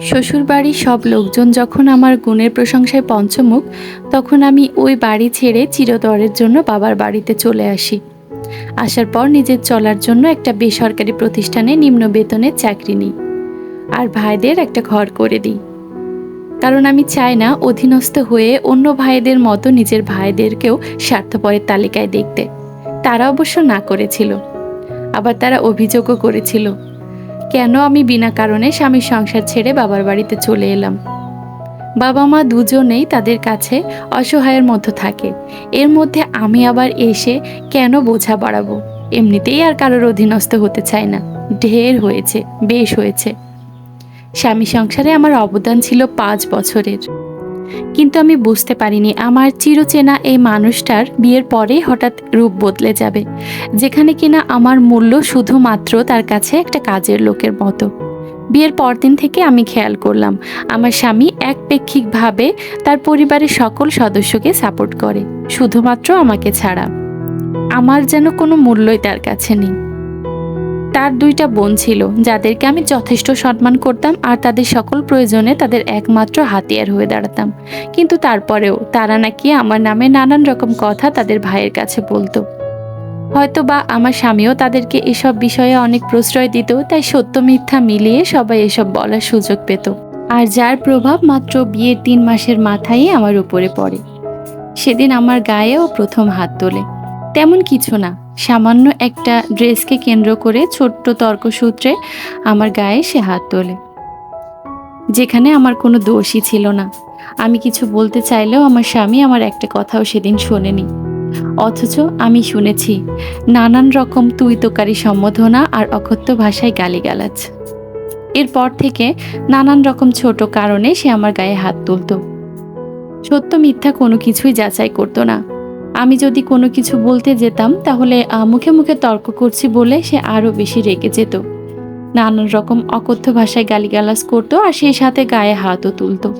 শ্বশুরবাড়ির সব লোকজন যখন আমার গুণের প্রশংসায় পঞ্চমুখ, তখন আমি ওই বাড়ি ছেড়ে চিরতরের জন্য বাবার বাড়িতে চলে আসি। আসার পর নিজের চলার জন্য একটা বেসরকারি প্রতিষ্ঠানে নিম্ন বেতনের চাকরি নিই আর ভাইদের একটা ঘর করে দিই। কারণ আমি চাই না অধীনস্থ হয়ে অন্য ভাইদের মতো নিজের ভাইদেরকেও স্বার্থপরের তালিকায় দেখতে। তারা অবশ্য না করেছিল, আবার তারা অভিযোগও করেছিল। কেন আমি বিনা কারণে স্বামীর সংসার ছেড়ে বাবার বাড়িতে চলে এলাম? বাবা মা দুজনেই তাদের কাছে অসহায়ের মধ্যে থাকে। এর মধ্যে আমি আবার এসে কেন বোঝা বাড়াবো? এমনিতেই আর কারোর অধীনস্থ হতে চায় না। ঢের হয়েছে, বেশ হয়েছে। স্বামী সংসারে আমার অবদান ছিল পাঁচ বছরের। কিন্তু আমি বুঝতে পারিনি আমার চিরচেনা এই মানুষটার বিয়ের পরে হঠাৎ রূপ বদলে যাবে, যেখানে কিনা আমার মূল্য শুধুমাত্র তার কাছে একটা কাজের লোকের মতো। বিয়ের পরদিন থেকে আমি খেয়াল করলাম, আমার স্বামী একপেক্ষিকভাবে তার পরিবারের সকল সদস্যকে সাপোর্ট করে, শুধুমাত্র আমাকে ছাড়া। আমার যেন কোনো মূল্যই তার কাছে নেই। তার দুইটা বোন ছিল, যাদেরকে আমি যথেষ্ট সম্মান করতাম আর তাদের সকল প্রয়োজনে তাদের একমাত্র হাতিয়ার হয়ে দাঁড়াতাম। কিন্তু তারপরেও তারা নাকি আমার নামে নানান রকম কথা তাদের ভাইয়ের কাছে বলতো। হয়তো বা আমার স্বামীও তাদেরকে এসব বিষয়ে অনেক প্রশ্রয় দিত, তাই সত্য মিথ্যা মিলিয়ে সবাই এসব বলার সুযোগ পেত। আর যার প্রভাব মাত্র বিয়ের তিন মাসের মাথায় আমার উপরে পড়ে। সেদিন আমার গায়েও প্রথম হাত তোলে। তেমন কিছু না। সামান্য একটা ড্রেসকে কেন্দ্র করে ছোট্ট তর্কসূত্রে আমার গায়ে সে হাত তোলে। যেখানে আমার কোনো দোষই ছিল না। আমি কিছু বলতে চাইলেও আমার স্বামী আমার একটা কথাও সেদিন শোনেনি। অথচ আমি শুনেছি, নানান রকম তুই তোকারি সম্বোধনা আর অকথ্য ভাষায় গালিগালাজ। এরপর থেকে নানান রকম ছোট কারণে সে আমার গায়ে হাত তুলতো। সত্য মিথ্যা কোনো কিছুই যাচাই করতো না। আমি যদি কোনো কিছু বলতে যেতাম, তাহলে মুখে মুখে তর্ক করছি বলে সে আরও বেশি রেগে যেত। নানান রকম অকথ্য ভাষায় গালিগালাজ করতো আর সেই সাথে গায়ে হাতও তুলতো।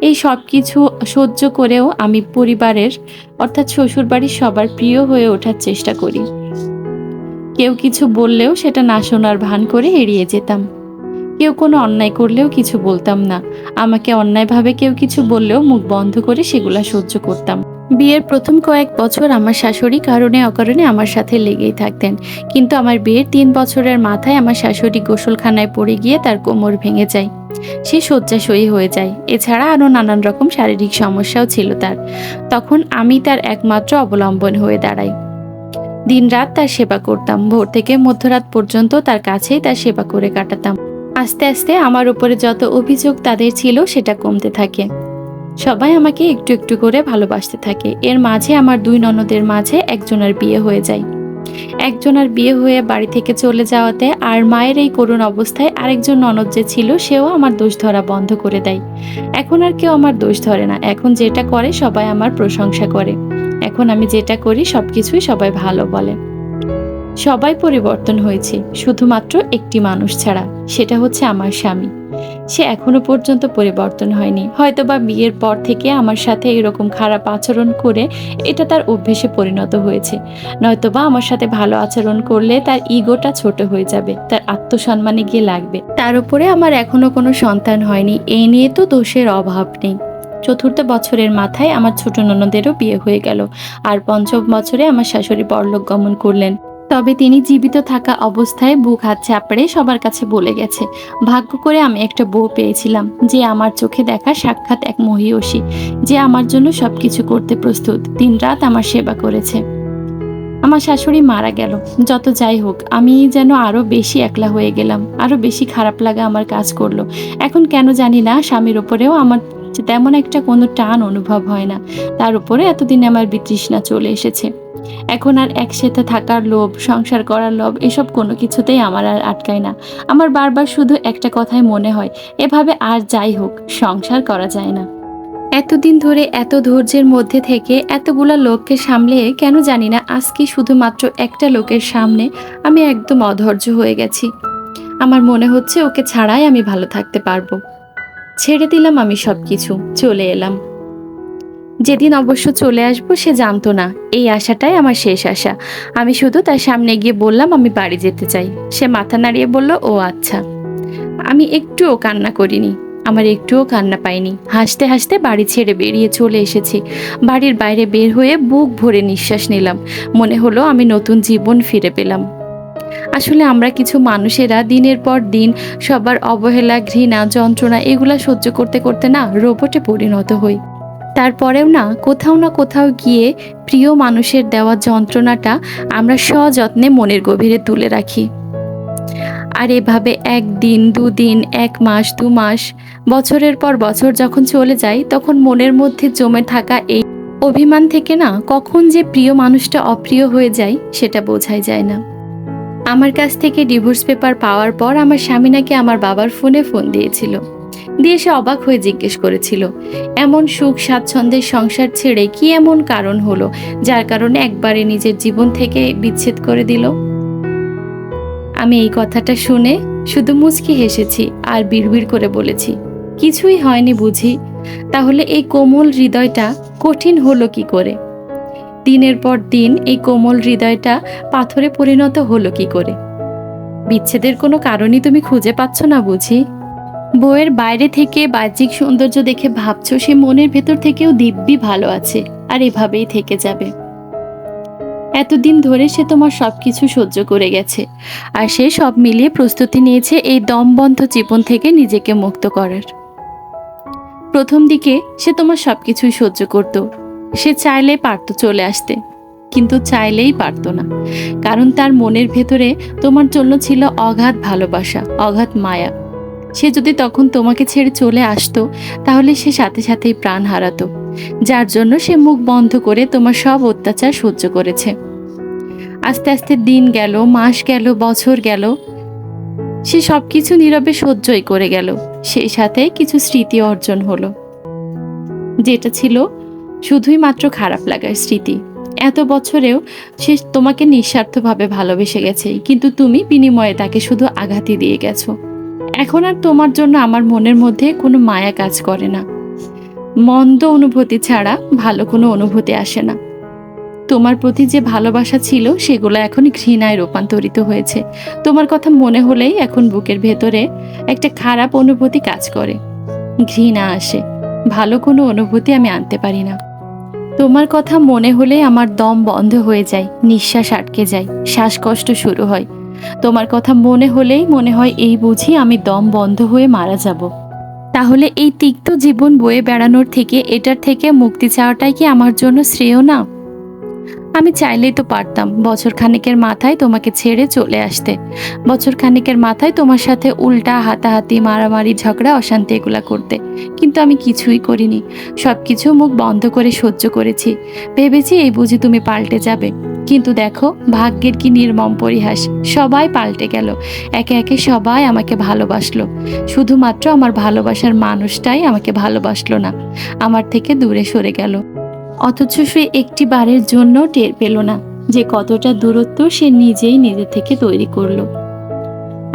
এই সব কিছু সহ্য করেও আমি পরিবারের, অর্থাৎ শ্বশুরবাড়ির সবার প্রিয় হয়ে ওঠার চেষ্টা করি। কেউ কিছু বললেও সেটা না শোনার ভান করে এড়িয়ে যেতাম। কেউ কোনো অন্যায় করলেও কিছু বলতাম না। আমাকে অন্যায়ভাবে কেউ কিছু বললেও মুখ বন্ধ করে সেগুলা সহ্য করতাম। বিয়ের প্রথম কয়েক বছর আমার শাশুড়ি কারণে অকারণে আমার সাথে লেগেই থাকতেন। কিন্তু আমার বিয়ের তিন বছরের মাথায় আমার শাশুড়ি গোসলখানায় পড়ে গিয়ে তার কোমর ভেঙে যায়। সে শয্যাশয়ী হয়ে যায়। এছাড়া আরও নানান রকম শারীরিক সমস্যাও ছিল তার। তখন আমি তার একমাত্র অবলম্বন হয়ে দাঁড়াই। দিনরাত তার সেবা করতাম। ভোর থেকে মধ্যরাত পর্যন্ত তার কাছেই তার সেবা করে কাটাতাম। আস্তে আস্তে আমার উপরে যত অভিযোগ তাদের ছিল সেটা কমতে থাকে। সবাই আমাকে একটু একটু করে ভালোবাসতে থাকে। এর মাঝে আমার দুই ননদের মাঝে একজনের বিয়ে হয়ে যায়। একজনের বিয়ে হয়ে বাড়ি থেকে চলে যাওয়াতে আর মায়ের এই করুণ অবস্থায় আরেকজন ননদ যে ছিল, সেও আমার দোষ ধরা বন্ধ করে দেয়। এখন আর কেউ আমার দোষ ধরে না। এখন যেটা করে সবাই আমার প্রশংসা করে। এখন আমি যেটা করি সবকিছুই সবাই ভালো বলে। সবাই পরিবর্তন হয়েছে। শুধুমাত্র একটি মানুষ ছাড়া। সেটা হচ্ছে আমার স্বামী। সে এখনও পর্যন্ত পরিবর্তন হয়নি। হয়তোবা বিয়ের পর থেকে আমার সাথে এরকম খারাপ আচরণ করে এটা তার অভ্যেসে পরিণত হয়েছে। নয়তোবা আমার সাথে ভালো আচরণ করলে তার ইগোটা ছোট হয়ে যাবে, তার আত্মসম্মানে গিয়ে লাগবে। তার উপরে আমার এখনও কোনো সন্তান হয়নি এই নিয়ে তো দোষের অভাব নেই। চতুর্থ বছরের মাথায় আমার ছোট ননদেরও বিয়ে হয়ে গেল, আর পঞ্চম বছরে আমার শাশুড়ি পরলোক গমন করলেন। তবে তিনি জীবিত থাকা অবস্থায় বুক হাত চাপড়ে সবার কাছে বলে গেছে, ভাগ্য করে আমি একটা বউ পেয়েছিলাম, যে আমার চোখে দেখা সাক্ষাৎ এক মহিয়সী, যে আমার জন্য সবকিছু করতে প্রস্তুত দিনরাত আমার সেবা করেছে। আমার শাশুড়ি মারা গেল, যত যাই হোক, আমি যেন আরও বেশি একলা হয়ে গেলাম আরও বেশি খারাপ লাগা আমার কাজ করল। এখন কেন জানি না, স্বামীর ওপরেও আমার তেমন একটা কোনো টান অনুভব হয় না। তার উপরে এতদিনে আমার বিতৃষ্ণা চলে এসেছে। এখন আর একসাথে থাকার লোভ, সংসার করার লোভ, এসব কোনো কিছুতেই আমার আর আটকায় না। আমার বারবার শুধু একটা কথাই মনে হয়, এভাবে আর যাই হোক, সংসার করা যায় না। এতদিন ধরে এত ধৈর্যের মধ্যে থেকে এতগুলা লোককে সামলে কেন জানি না আজকে শুধুমাত্র একটা লোকের সামনে আমি একদম অধৈর্য হয়ে গেছি। আমার মনে হচ্ছে ওকে ছাড়াই আমি ভালো থাকতে পারব। ছেড়ে দিলাম আমি সব কিছু চলে এলাম। যেদিন অবশ্য চলে আসব, সে জানতো না। এই আশাটাই আমার শেষ আশা। আমি শুধু তার সামনে গিয়ে বললাম, আমি বাড়ি যেতে চাই। সে মাথা নাড়িয়ে বলল, ও আচ্ছা। আমি একটুও কান্না করিনি। আমার একটুও কান্না পাইনি। হাসতে হাসতে বাড়ি ছেড়ে বেরিয়ে চলে এসেছি। বাড়ির বাইরে বের হয়ে বুক ভরে নিঃশ্বাস নিলাম। মনে হলো আমি নতুন জীবন ফিরে পেলাম। আসলে আমরা কিছু মানুষেরা দিনের পর দিন সবার অবহেলা, ঘৃণা, যন্ত্রণা এগুলা সহ্য করতে করতে না, রোবটে পরিণত হই। তারপরেও না, কোথাও না কোথাও গিয়ে প্রিয় মানুষের দেওয়া যন্ত্রণাটা আমরা সযত্নে মনের গভীরে তুলে রাখি। আর এভাবে একদিন, দুদিন, এক মাস, দু মাস, বছরের পর বছর যখন চলে যায়, তখন মনের মধ্যে জমে থাকা এই অভিমান থেকে না, কখন যে প্রিয় মানুষটা অপ্রিয় হয়ে যায়, সেটা বোঝাই যায় না। আমার কাছ থেকে ডিভোর্স পেপার পাওয়ার পর আমার স্বামী নাকি আমার বাবার ফোনে ফোন দিয়েছিল। দিয়ে সে অবাক হয়ে জিজ্ঞেস করেছিল, এমন সুখ স্বাচ্ছন্দ্যের সংসার ছেড়ে কি এমন কারণ হলো যার কারণে একবারে নিজের জীবন থেকে বিচ্ছেদ করে দিল? আমি এই কথাটা শুনে শুধু মুচকি হেসেছি আর বিড়বিড় করে বলেছি, কিছুই হয়নি বুঝি। তাহলে এই কোমল হৃদয়টা কঠিন হলো কি করে? দিনের পর দিন এই কোমল হৃদয়টা পাথরে পরিণত হলো কি করে? বিচ্ছেদের কোনো কারণই তুমি খুঁজে পাচ্ছ না বুঝি? বইয়ের বাইরে থেকে বাহ্যিক সৌন্দর্য দেখে ভাবছ, সে মনের ভেতর থেকেও দিব্যি ভালো আছে, আর এভাবেই থেকে যাবে। এতদিন ধরে সে তোমার সব কিছু সহ্য করে গেছে, আর সে সব মিলিয়ে প্রস্তুতি নিয়েছে এই দমবন্ধ জীবন থেকে নিজেকে মুক্ত করার। প্রথম দিকে সে তোমার সব কিছুই সহ্য করত, সে চাইলেই পারতো চলে আসতে, কিন্তু চাইলেই পারতো না, কারণ তার মনের ভেতরে তোমার জন্য ছিল অগাধ ভালোবাসা, অগাধ মায়া। সে যদি তখন তোমাকে ছেড়ে চলে আসতো, তাহলে সে সাথে সাথেই প্রাণ হারাতো। যার জন্য সে মুখ বন্ধ করে তোমার সব অত্যাচার সহ্য করেছে। আস্তে আস্তে দিন গেল, মাস গেল, বছর গেল। সে সব কিছু নীরবে সহ্যই করে গেল। সেই সাথে কিছু স্মৃতি অর্জন হলো। যেটা ছিল শুধুই মাত্র খারাপ লাগার স্মৃতি। এত বছরেও সে তোমাকে নিঃস্বার্থভাবে ভালোবেসে গেছে, কিন্তু তুমি বিনিময়ে তাকে শুধু আঘাতই দিয়ে গেছো। এখন আর তোমার জন্য আমার মনের মধ্যে কোনো মায়া কাজ করে না। মন্দ অনুভূতি ছাড়া ভালো কোনো অনুভূতি আসে না। তোমার প্রতি যে ভালোবাসা ছিল, সেগুলো এখন ঘৃণায় রূপান্তরিত হয়েছে। তোমার কথা মনে হলেই এখন বুকের ভেতরে একটা খারাপ অনুভূতি কাজ করে। ঘৃণা আসে। ভালো কোনো অনুভূতি আমি আনতে পারি না। তোমার কথা মনে হলেই আমার দম বন্ধ হয়ে যায়, নিঃশ্বাস আটকে যায়, শ্বাসকষ্ট শুরু হয়। তোমার কথা মনে হলেই মনে হয় এই বুঝি আমি দম বন্ধ হয়ে মারা যাব। তাহলে এই তিক্ত জীবন বয়ে বেড়ানোর থেকে এটার থেকে মুক্তি চাওয়াটাই কি আমার জন্য শ্রেয় না? আমি চাইলেই তো পারতাম বছর খানেকের মাথায় তোমাকে ছেড়ে চলে আসতে। বছর খানেকের মাথায় তোমার সাথে উল্টা হাতাহাতি, মারামারি, ঝগড়া, অশান্তি এগুলা করতে। কিন্তু আমি কিছুই করিনি। সব কিছু মুখ বন্ধ করে সহ্য করেছি। ভেবেছি এই বুঝি তুমি পাল্টে যাবে। কিন্তু দেখো, ভাগ্যের কি নির্মম পরিহাস। সবাই পাল্টে গেল। একে একে সবাই আমাকে ভালোবাসলো। শুধুমাত্র আমার ভালোবাসার মানুষটাই আমাকে ভালোবাসলো না। আমার থেকে দূরে সরে গেল। অথচ সে একটি বারের জন্য টের পেল না যে কতটা দূরত্ব সে নিজেই নিজে থেকে তৈরি করল।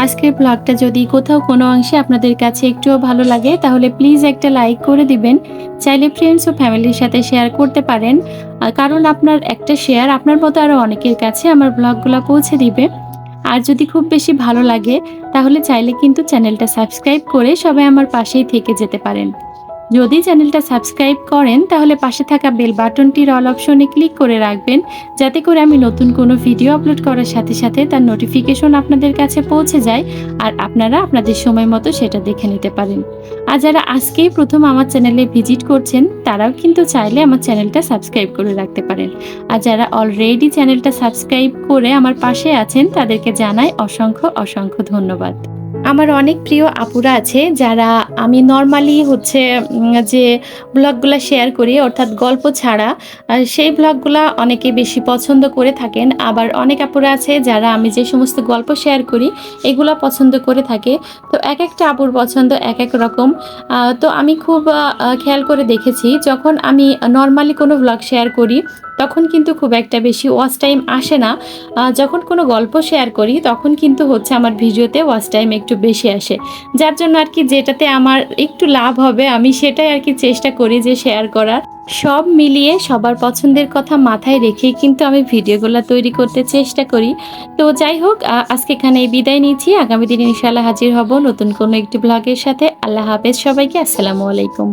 আজকের ব্লগটা যদি কোথাও কোনো অংশে আপনাদের কাছে একটুও ভালো লাগে, তাহলে প্লিজ একটা লাইক করে দিবেন। চাইলে ফ্রেন্ডস ও ফ্যামিলির সাথে শেয়ার করতে পারেন। কারণ আপনার একটা শেয়ার আপনার মতো আরও অনেকের কাছে আমার ব্লগগুলো পৌঁছে দিবে। আর যদি খুব বেশি ভালো লাগে, তাহলে চাইলে কিন্তু চ্যানেলটা সাবস্ক্রাইব করে সবাই আমার পাশেই থেকে যেতে পারেন। যদি চ্যানেলটা সাবস্ক্রাইব করেন, তাহলে পাশে থাকা বেল বাটনটির অল অপশনে ক্লিক করে রাখবেন, যাতে করে আমি নতুন কোনো ভিডিও আপলোড করার সাথে সাথে তার নোটিফিকেশন আপনাদের কাছে পৌঁছে যায় আর আপনারা আপনাদের সময় মতো সেটা দেখে নিতে পারেন। আর যারা আজকেই প্রথম আমার চ্যানেলে ভিজিট করছেন, তারাও কিন্তু চাইলে আমার চ্যানেলটা সাবস্ক্রাইব করে রাখতে পারেন। আর যারা অলরেডি চ্যানেলটা সাবস্ক্রাইব করে আমার পাশে আছেন, তাদেরকে জানাই অসংখ্য অসংখ্য ধন্যবাদ। আমার অনেক প্রিয় আপুরা আছে যারা আমি নর্মালি হচ্ছে যে ব্লগগুলো শেয়ার করি, অর্থাৎ গল্প ছাড়া সেই ব্লগগুলো অনেকে বেশি পছন্দ করে থাকেন। আবার অনেক আপুরা আছে যারা আমি যে সমস্ত গল্প শেয়ার করি, এগুলো পছন্দ করে থাকে। তো এক একটা আপুর পছন্দ এক এক রকম। তো আমি খুব খেয়াল করে দেখেছি, যখন আমি নর্মালি কোনো ব্লগ শেয়ার করি তখন কিন্তু খুব একটা বেশি ওয়াচ টাইম আসে না। যখন কোনো গল্প শেয়ার করি, তখন কিন্তু হচ্ছে আমার ভিডিওতে ওয়াচ টাইম একটু বেশি আসে। যার জন্য আর কি যেটাতে আমার একটু লাভ হবে, আমি সেটাই আর কি চেষ্টা করি যে শেয়ার করার। সব মিলিয়ে সবার পছন্দের কথা মাথায় রেখেই কিন্তু আমি ভিডিওগুলো তৈরি করতে চেষ্টা করি। তো যাই হোক আজকে এখানে বিদায় নিচ্ছি। আগামী দিনে ইনশাল্লাহ হাজির হব নতুন কোনো একটি ব্লগের সাথে। আল্লাহ হাফেজ সবাইকে, আসসালামু আলাইকুম।